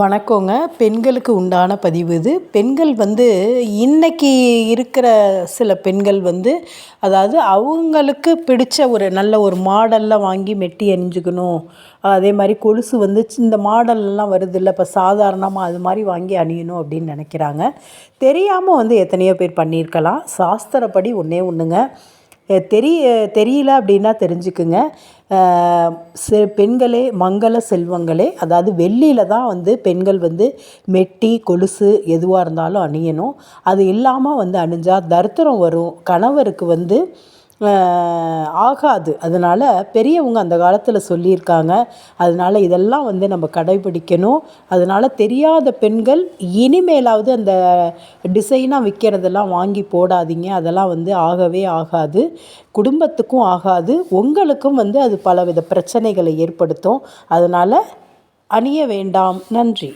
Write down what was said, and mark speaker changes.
Speaker 1: வணக்கங்க. பெண்களுக்கு உண்டான பதிவு இது. பெண்கள் வந்து இன்னைக்கு இருக்கிற சில பெண்கள் வந்து அதாவது அவங்களுக்கு பிடிச்ச ஒரு நல்ல ஒரு மாடலில் வாங்கி மெட்டி அணிஞ்சுக்கணும். அதே மாதிரி கொலுசு வந்து இந்த மாடல்லாம் வருதுல்ல இப்போ சாதாரணமாக அது மாதிரி வாங்கி அணியணும் அப்படின்னு நினைக்கிறாங்க. தெரியாமல் வந்து எத்தனையோ பேர் பண்ணியிருக்கலாம். சாஸ்திரப்படி ஒன்றே ஒன்றுங்க தெரிய தெரியல அப்படின்னா தெரிஞ்சுக்குங்க. செ பெண்களே மங்கள செல்வங்களே அதாவது வெள்ளியில் தான் வந்து பெண்கள் வந்து மெட்டி கொலுசு எதுவாக இருந்தாலும் அணியணும். அது இல்லாமல் வந்து அணிஞ்சால் தரித்திரம் வரும். கணவருக்கு வந்து ஆகாது. அதனால் பெரியவங்க அந்த காலத்தில் சொல்லியிருக்காங்க. அதனால் இதெல்லாம் வந்து நம்ம கடைபிடிக்கணும். அதனால் தெரியாத பெண்கள் இனிமேலாவது அந்த டிசைனாக விற்கிறதெல்லாம் வாங்கி போடாதீங்க. அதெல்லாம் வந்து ஆகவே ஆகாது. குடும்பத்துக்கும் ஆகாது. உங்களுக்கும் வந்து அது பலவித பிரச்சனைகளை ஏற்படுத்தும். அதனால் அணிய வேண்டாம். நன்றி.